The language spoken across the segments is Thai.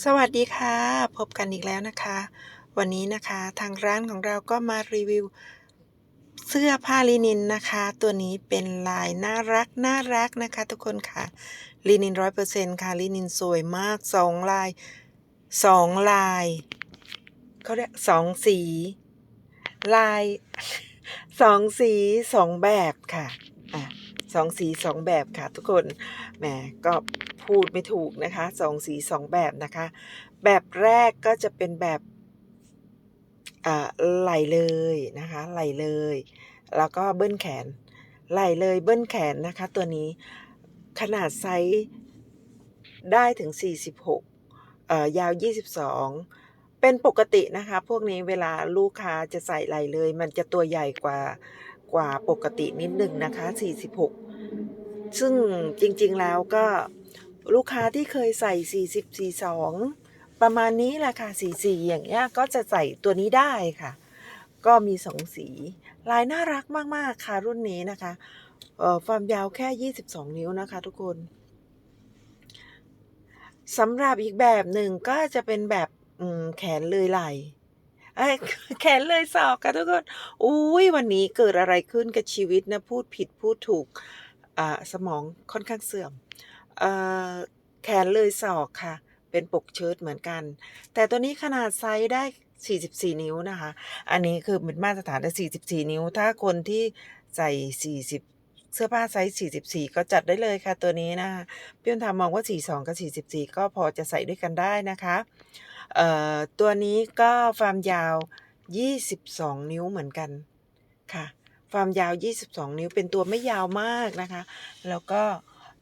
สวัสดีค่ะ พบกันอีกแล้วนะคะ วันนี้นะคะทางร้านของเราก็มารีวิว เสื้อผ้าลินินนะคะ ตัวนี้เป็นลายน่ารักน่ารักนะคะ ทุกคนค่ะลินินร้อยเปอร์เซ็นต์ค่ะลินินสวยมากสองลายสองลายเขาเรียกสองสี ลายสองสีสองแบบค่ะอะสองสีสองแบบค่ะทุกคนแหมก็ พูดไม่ถูกนะคะสองสีสองแบบนะคะ แบบแรกก็จะเป็นแบบอ่าไหลเลยนะคะ ไหลเลย แล้วก็เบิ้ลแขน ไหลเลยเบิ้ลแขนนะคะ ตัวนี้ขนาดไซส์ได้ถึง 46เอ่อยาว 22 เป็นปกตินะคะ พวกนี้เวลาลูกค้าจะใส่ไหลเลย มันจะตัวใหญ่กว่ากว่าปกตินิดหนึ่งนะคะ 46 ซึ่งจริงๆแล้วก็ ลูกค้าที่เคยใส่ 40 42 ประมาณนี้แหละค่ะ 44 อย่างเงี้ย ก็จะใส่ตัวนี้ได้ค่ะ ก็มี2สี ลายน่ารักมาก ๆ ค่ะ รุ่นนี้นะคะความยาวแค่ 22 นิ้วนะคะ ทุกคนสำหรับอีกแบบหนึ่งก็จะเป็นแบบแขนเลยไหลแขนเลยศอกค่ะทุกคน อุ้ยวันนี้เกิดอะไรขึ้นกับชีวิตนะ พูดผิดพูดถูก สมองค่อนข้างเสื่อม แขนเลยศอกค่ะ เป็นปกเชิ้ตเหมือนกัน แต่ตัวนี้ขนาดไซซ์ได้ 44 นิ้วนะคะ อันนี้คือเป็นมาตรฐานได้44 นิ้ว ถ้าคนที่ใส่ 40เสื้อผ้าไซส์ 44 ก็จัดได้เลยค่ะตัวนี้นะคะพี่อ้นทามองว่า 42 กับ 44 ก็พอจะใส่ด้วยกันได้นะคะเอ่อตัวนี้ก็ความยาว 22 นิ้วเหมือนกันค่ะ ความยาว 22 นิ้วเป็นตัวไม่ยาวมากนะคะ แล้วก็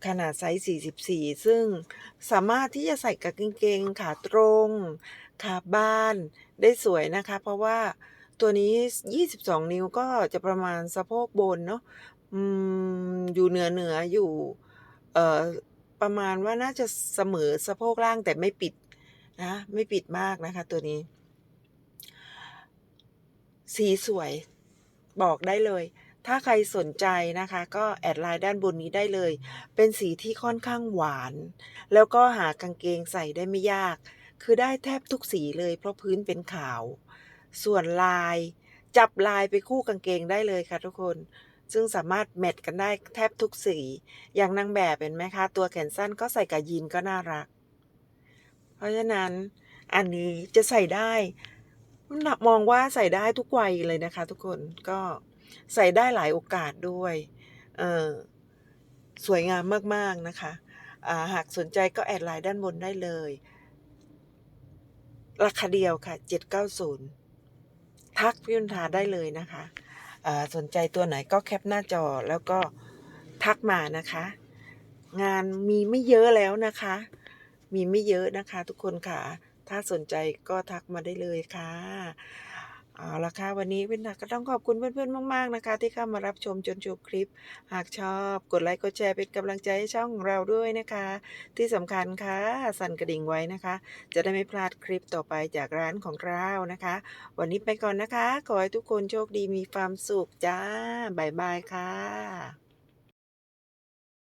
ขนาดไซส์ 44 ซึ่งสามารถที่จะใส่กับกางเกงขาตรง ขาบานได้สวยนะคะ เพราะว่าตัวนี้ 22 นิ้วก็จะประมาณสะโพกบนเนาะอยู่เหนือๆออยู่ประมาณว่าน่าจะเสมอสะโพกล่างแต่ไม่ปิดนะไม่ปิดมากนะคะตัวนี้ สีสวยบอกได้เลย ถ้าใครสนใจนะคะ ก็แอดไลน์ด้านบนนี้ได้เลย เป็นสีที่ค่อนข้างหวาน แล้วก็หากางเกงใส่ได้ไม่ยาก คือได้แทบทุกสีเลย เพราะพื้นเป็นขาว ส่วนลาย จับลายไปคู่กางเกงได้เลยค่ะทุกคน ซึ่งสามารถแมทกันได้แทบทุกสี อย่างนางแบบเห็นไหมคะ ตัวแขนสั้นก็ใส่กับยีนก็น่ารัก เพราะฉะนั้นอันนี้จะใส่ได้มองว่าใส่ได้ทุกวัยเลยนะคะ ทุกคนก็ ใส่ได้หลายโอกาสด้วยเออสวยงามมาก ๆ นะคะอ่าหากสนใจก็แอดไลน์ด้านบนได้เลย ราคาเดียวค่ะ 790 ทักพี่ยุนทาได้เลยนะคะอ่าสนใจตัวไหนก็แคปหน้าจอแล้วก็ทักมานะคะ งานมีไม่เยอะแล้วนะคะ มีไม่เยอะนะคะ ทุกคนค่ะ ถ้าสนใจก็ทักมาได้เลยค่ะ เอาละค่ะ วันนี้เป็นก็ต้องขอบคุณเพื่อนๆ มาก ๆ นะคะ ที่เข้ามารับชมจนจบคลิป หากชอบกดไลค์กดแชร์เป็นกำลังใจให้ช่องของเราด้วยนะคะ ที่สำคัญค่ะ สั่นกระดิ่งไว้นะคะ จะได้ไม่พลาดคลิปต่อไปจากร้านของเรานะคะ วันนี้ไปก่อนนะคะ ขอให้ทุกคนโชคดีมีความสุขจ้าบ๊ายบายค่ะ